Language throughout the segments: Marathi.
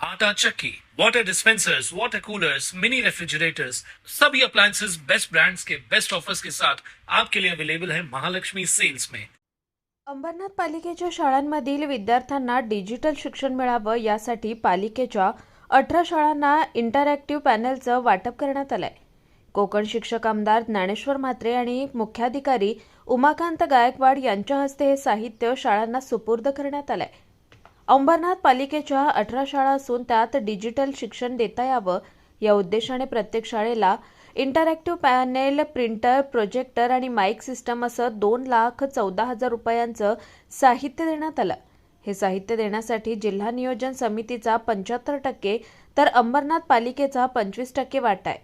आटा चक्की, water dispensers water coolers mini refrigerators सभी अप्लायंसेस बेस्ट ब्रांड्स के बेस्ट ऑफर्स के साथ आपके लिए अवेलेबल है महालक्ष्मी सेल्स में। अंबरनाथ पालिकेच्या शाळांमधील विद्यार्थ्यांना डिजिटल शिक्षण मिळावं यासाठी पालिकेच्या अठरा शाळांना इंटरॅक्टिव्ह पॅनलचं वाटप करण्यात आलंय. कोकण शिक्षक आमदार ज्ञानेश्वर म्हात्रे आणि मुख्याधिकारी उमाकांत गायकवाड यांच्या हस्ते हे साहित्य शाळांना सुपूर्द करण्यात आलंय. अंबरनाथ पालिकेच्या अठरा शाळा असून त्यात डिजिटल शिक्षण देता यावं या उद्देशाने प्रत्येक शाळेला इंटरॅक्टिव्ह पॅनेल प्रिंटर प्रोजेक्टर आणि माईक सिस्टम असं दोन लाख चौदा हजार रुपयांचं साहित्य देण्यात आलं. हे साहित्य देण्यासाठी जिल्हा नियोजन समितीचा पंच्याहत्तर टक्के तर अंबरनाथ पालिकेचा पंचवीस टक्के वाटा आहे.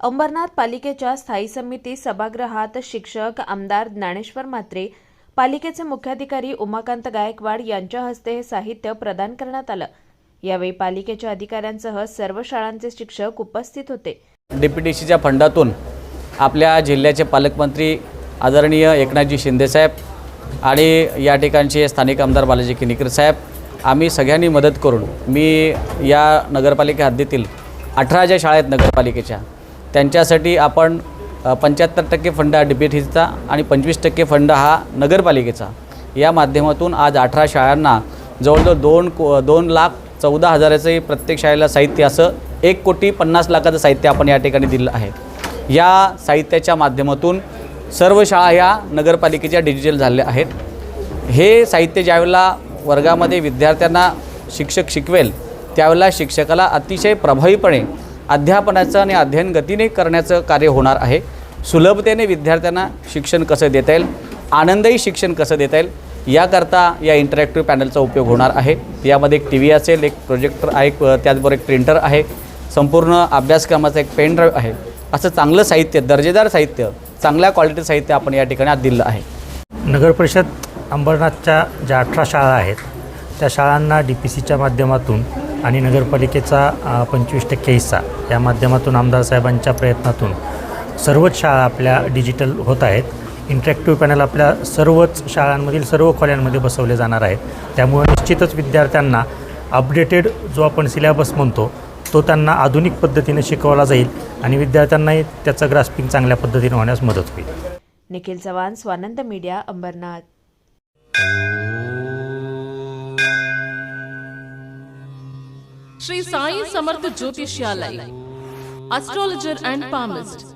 अंबरनाथ पालिकेच्या स्थायी समिती सभागृहात शिक्षक आमदार ज्ञानेश्वर म्हात्रे पालिकेचे मुख्याधिकारी उमाकांत गायकवाड यांच्या हस्ते हे साहित्य प्रदान करण्यात आलं. यावेळी पालिकेच्या अधिकाऱ्यांसह सर्व शाळांचे शिक्षक उपस्थित होते. डी पी सीच्या फंडातून आपल्या जिल्ह्याचे पालकमंत्री आदरणीय एकनाथजी शिंदेसाहेब आणि या ठिकाणचे स्थानिक आमदार बालाजी किनीकर साहेब आम्ही सगळ्यांनी मदत करून मी या नगरपालिका हद्दीतील अठरा ज्या शाळा आहेत नगरपालिकेच्या त्यांच्यासाठी आपण पंच्याहत्तर टक्के फंड हा डी आणि पंचवीस टक्के फंड हा नगरपालिकेचा. या माध्यमातून आज अठरा शाळांना जवळजवळ दोन को दोन लाख चौदा हजाराचे प्रत्येक शाळेला साहित्य असं एक कोटी पन्नास लाखाचं साहित्य आपण या ठिकाणी दिलं आहे. या साहित्याच्या माध्यमातून सर्व शाळा ह्या नगरपालिकेच्या डिजिटल झालेल्या आहेत. हे साहित्य ज्यावेळेला वर्गामध्ये विद्यार्थ्यांना शिक्षक शिकवेल त्यावेळेला शिक्षकाला अतिशय प्रभावीपणे अध्यापनाचं आणि अध्ययन गतीने करण्याचं कार्य होणार आहे. सुलभतेने विद्यार्थ्यांना शिक्षण कसं देता येईल आनंदही शिक्षण कसं देता येईल याकरता या इंटरॅक्टिव्ह पॅनलचा उपयोग होणार आहे. यामध्ये एक टी व्ही असेल एक प्रोजेक्टर आहे त्याचबरोबर एक प्रिंटर आहे. संपूर्ण अभ्यासक्रमाचं एक पेन ड्राईव्ह आहे. असं चांगलं साहित्य दर्जेदार साहित्य चांगल्या क्वालिटी साहित्य आपण या ठिकाणी आज दिलं आहे. नगरपरिषद अंबरनाथच्या ज्या अठरा शाळा आहेत त्या शाळांना डी पी सीच्या माध्यमातून आणि नगरपालिकेचा पंचवीस टक्के हिस्सा या माध्यमातून आमदार साहेबांच्या प्रयत्नातून सर्वच शाळा आपल्या डिजिटल होत आहेत. इंटरॅक्टिव्ह पॅनल आपल्या सर्वच शाळांमधील सर्व खोल्यांमध्ये बसवले जाणार आहेत. त्यामुळे निश्चितच विद्यार्थ्यांना अपडेटेड जो आपण सिलेबस म्हणतो तो त्यांना आधुनिक पद्धतीने शिकवला जाईल आणि विद्यार्थ्यांनाही त्याचं ग्रास्पिंग चांगल्या पद्धतीने होण्यास मदत होईल. Nikhil Chavan Swanand media Ambernath. Shri Sai Samarth Jyotishalay astrologer and palmist